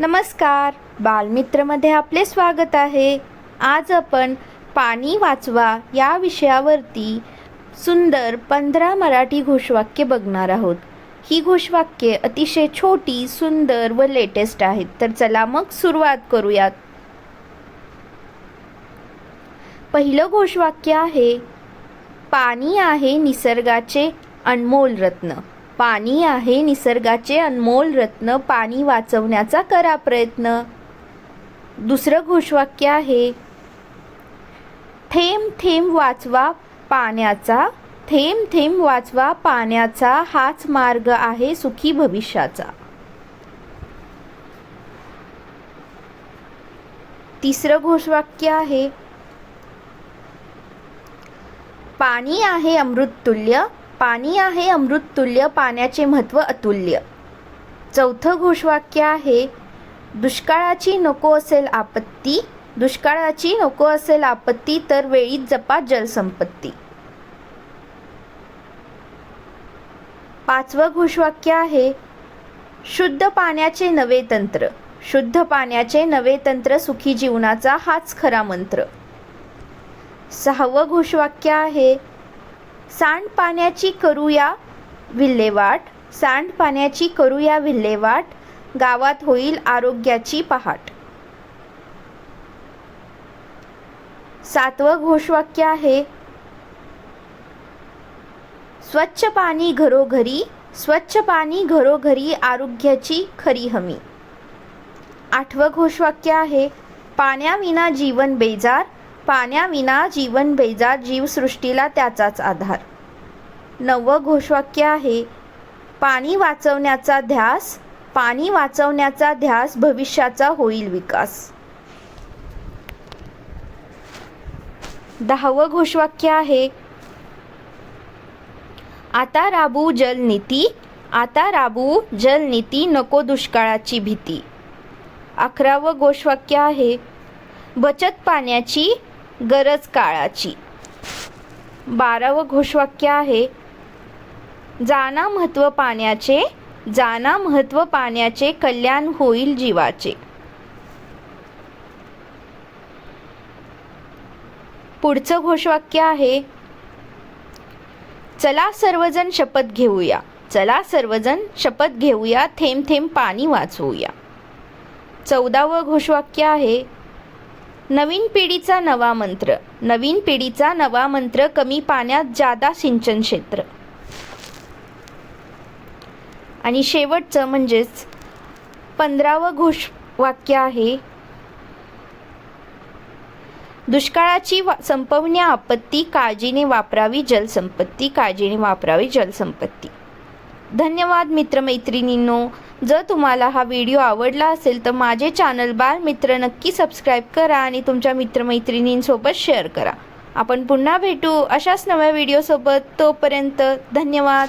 नमस्कार. बालमित्रमध्ये आपले स्वागत आहे. आज आपण पाणी वाचवा या विषयावरती सुंदर पंधरा मराठी घोषवाक्य बघणार आहोत. ही घोषवाक्ये अतिशय छोटी सुंदर व लेटेस्ट आहेत तर चला मग सुरुवात करूयात. पहिलं घोषवाक्य आहे पाणी आहे निसर्गाचे अनमोल रत्न. पाणी आहे निसर्गाचे अनमोल रत्न पाणी वाचवण्याचा करा प्रयत्न. दुसरं घोषवाक्य आहे थेंब थेंब वाचवा पाण्याचा थेंब थेंब वाचवा पाण्याचा हाच मार्ग आहे सुखी भविष्याचा. तिसरं घोषवाक्य आहे पाणी आहे अमृततुल्य पाणी आहे अमृततुल्य पाण्याचे महत्त्व अतुल्य. चौथं घोषवाक्य आहे दुष्काळाची नको असेल आपत्ती दुष्काळाची नको असेल आपत्ती तर वेळीत जपा जलसंपत्ती. पाचवं घोषवाक्य आहे शुद्ध पाण्याचे नवे तंत्र. शुद्ध पाण्याचे नवे तंत्र सुखी जीवनाचा हाच खरा मंत्र. सहावं घोषवाक्य आहे सांडपाण्याची करूया विल्हेवाट सांडपाण्याची करूया विल्हेवाट गावात होईल आरोग्याची पहाट. सातवं घोषवाक्य आहे स्वच्छ पाणी घरोघरी स्वच्छ पाणी घरोघरी आरोग्याची खरी हमी. आठवं घोषवाक्य आहे पाण्याविना जीवन बेजार पाण्याविना जीवन बेजार जीवसृष्टीला त्याचाच आधार. नववं घोषवाक्य आहे. पाणी वाचवण्याचा ध्यास पाणी वाचवण्याचा ध्यास भविष्याचा होईल विकास. दहावं घोषवाक्य आहे. आता राबू जलनीती आता राबू जलनीती नको दुष्काळाची भीती. अकरावं घोषवाक्य आहे. बचत पाण्याची गरज काळाची. बारावं घोषवाक्य आहे. जाना महत्त्व पाण्याचे जाना महत्त्व पाण्याचे कल्याण होईल जीवाचे. पुढचं घोषवाक्य आहे चला सर्वजण शपथ घेऊया चला सर्वजण शपथ घेऊया थेंब थेंब पाणी वाचवूया. चौदावं घोषवाक्य आहे नवीन पिढीचा नवा मंत्र नवीन पिढीचा नवा मंत्र कमी पाण्यात जादा सिंचन क्षेत्र. आणि शेवटचं म्हणजेच पंधरावं घोषवाक्य आहे दुष्काळाची वा संपवण्या आपत्ती काळजीने वापरावी जलसंपत्ती काळजीने वापरावी जलसंपत्ती. धन्यवाद मित्रमैत्रिणींनो. जर तुम्हाला हा व्हिडिओ आवडला असेल तर माझे चॅनल बालमित्र नक्की सबस्क्राईब करा आणि तुमच्या मित्रमैत्रिणींसोबत शेअर करा. आपण पुन्हा भेटू अशाच नव्या व्हिडिओसोबत. तोपर्यंत धन्यवाद.